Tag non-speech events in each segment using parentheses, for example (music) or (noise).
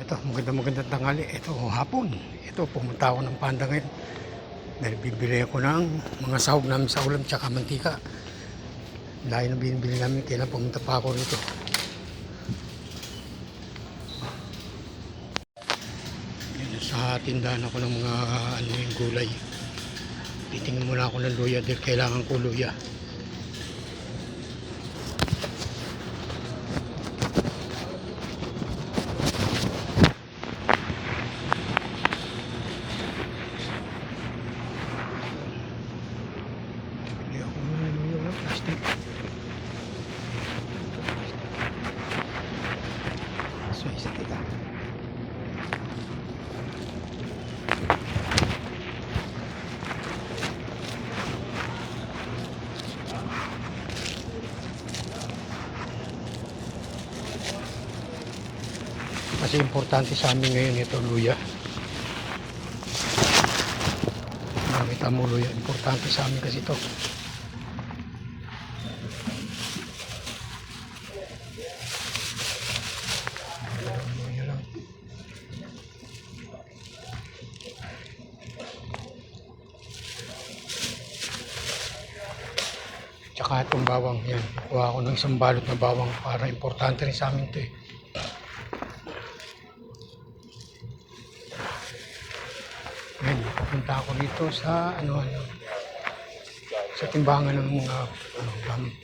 ito, maganda maganda tanghali. Ito, hapon. Ito, pumunta ako ng panda ngayon. Dahil bibili ako ng mga sahog namin sa ulam tsaka mantika. Dahil na binibili namin, kailan pumunta pa ako rito. Yan, sa tindahan ako ng mga ano yung gulay. Titingin muna ako ng luya dahil kailangan ko luya. Bili ako ng luya ng plastic. So, isa kita. Kasi importante sa amin ngayon ito luya. Nakita mo luya, importante sa amin kasi ito. Tsaka itong bawang yan. Kuha ako ng isang balot na bawang para importante rin sa amin ito eh. Ngayon, pupunta ako dito sa ano ano sa timbangan ng mga ano, gamit.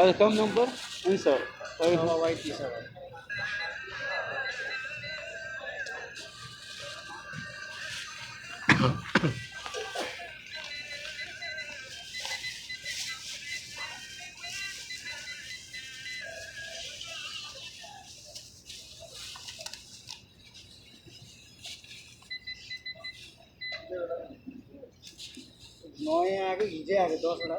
Account number hmm sir Y T sir নয় আগে ভিজে আগে দশ ওটা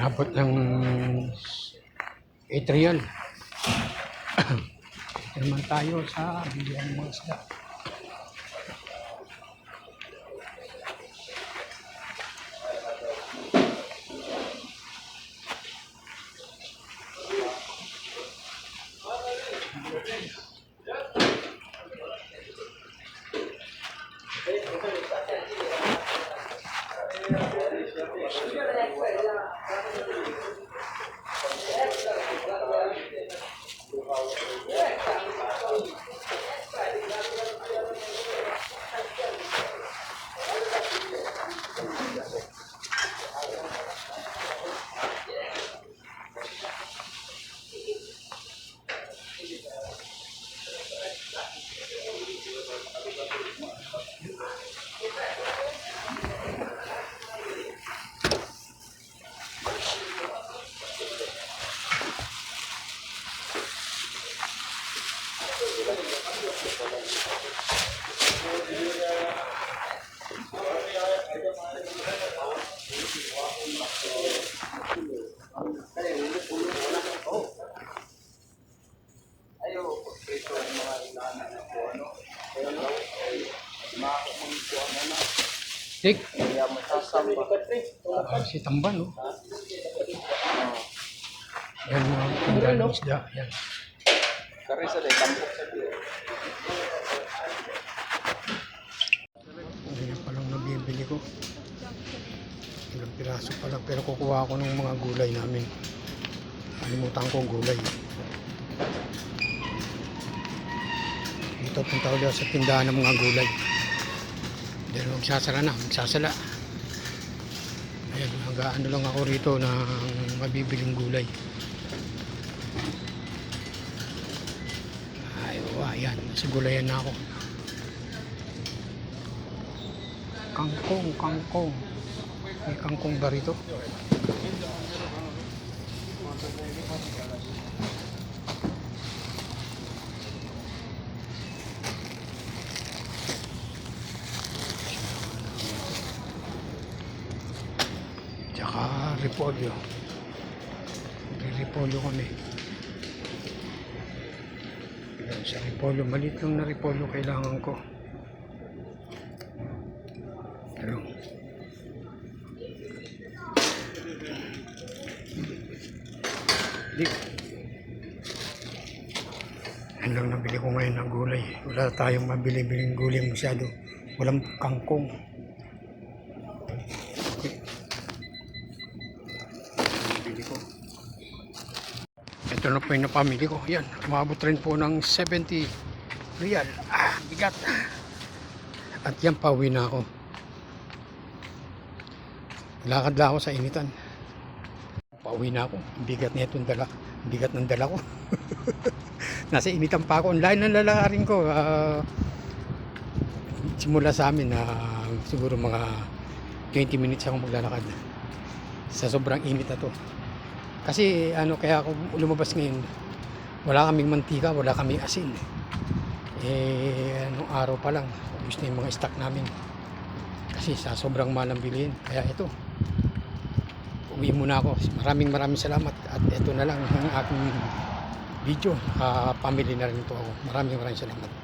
Inabot ng 8 real. Ito (coughs) naman tayo sa bilihan ng mga isda. Tik. Ah, si Tamban, no? Yan mga tindahan ng isda. Yan. Kari sa day, tampok sa biyo. Ganyan pa lang nabibili ko. Ilang piraso pa lang. Pero kukuha ako ng mga gulay namin. Kalimutan ko ang gulay. Dito punta ulit sa tindahan ng mga gulay. Dahil magsasara na, magsasala. Ayan, hanggang lang ako rito ng mabibiling gulay. Ay, oh, ayan, nasa gulayan na ako. Kangkong, kangkong. May kangkong ba rito? Tsaka repolyo. Repolyo kami. Yan, sa repolyo. Malit lang na repolyo kailangan ko. Pero, di, yan lang nabili ko ngayon ng gulay. Wala tayong mabili-biling gulay masyado. Walang kangkong. Bili ko. Ito na po yung napamili ko. Yan, umabot rin po ng 70 real. Ah, bigat. At yan, pauwi na ako. Lakad lang ako sa initan. Pauwi na ako. Ang bigat na itong dala. Ang bigat ng dala ko. (laughs) Nasa initan pa ako. Ang layo ng lalakarin ko. Ah, simula sa amin na siguro mga 20 minutes ako maglalakad. Sa sobrang init na to. Kasi ano kaya ako lumabas ngayon, wala kaming mantika, wala kaming asin. Eh, anong araw pa lang, ubus na yung mga stock namin. Kasi sa sobrang mahal ang bilihin. Kaya ito, uwi muna ako. Maraming maraming salamat. At ito na lang ang aking video. Uh, family na rin ito ako. Maraming maraming salamat.